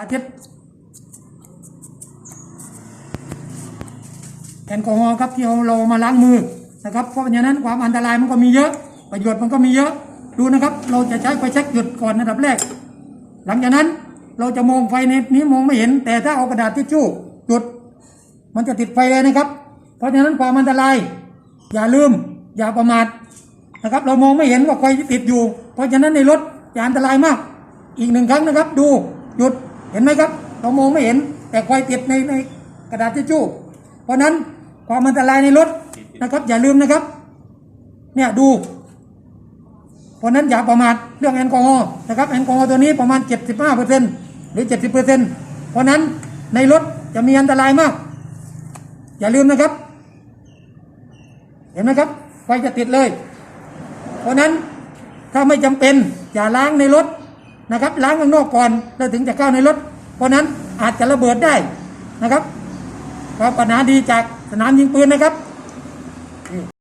อาทิตย์แอลกอฮอล์ครับที่เราเรามาล้างมือนะครับ เพราะฉะนั้นความอันตรายมันก็มีเยอะ ประโยชน์มันก็มีเยอะ ดูนะครับ เราจะใช้ไฟแช็กหยุดก่อนอันดับแรก หลังจากนั้นเราจะมองไฟในนี้มองไม่เห็น แต่ถ้าเอากระดาษทิชชู่จุด มันจะติดไฟเลยนะครับ เพราะฉะนั้นความอันตราย อย่าลืม อย่าประมาทนะครับ เรามองไม่เห็นว่าไฟที่ติดอยู่ เพราะฉะนั้นในรถจะอันตรายมาก อีกหนึ่งครั้งนะครับ ดูหยุด เห็นไหมครับ เรามองไม่เห็น แต่ไฟติดในในกระดาษทิชชู่ เพราะนั้นความอันตรายในรถนะครับ อย่าลืมนะครับ เนี่ยดู เพราะนั้นอย่าประมาทเรื่องแอลกอฮอล์นะครับแอลกอฮอล์ตัวนี้ประมาณ 75เปอร์เซ็นหรือ 70เปอร์เซ็นเพราะนั้นในรถจะมีอันตรายมาก อย่าลืมนะครับ เห็นไหมครับไฟจะติดเลย เพราะนั้นถ้าไม่จำเป็นอย่าล้างในรถ นะครับล้างข้างนอกก่อนแล้วถึงจะเข้าในรถ เพราะนั้นอาจจะระเบิดได้นะครับความปัญหาดีจากสนามยิงปืนนะครับ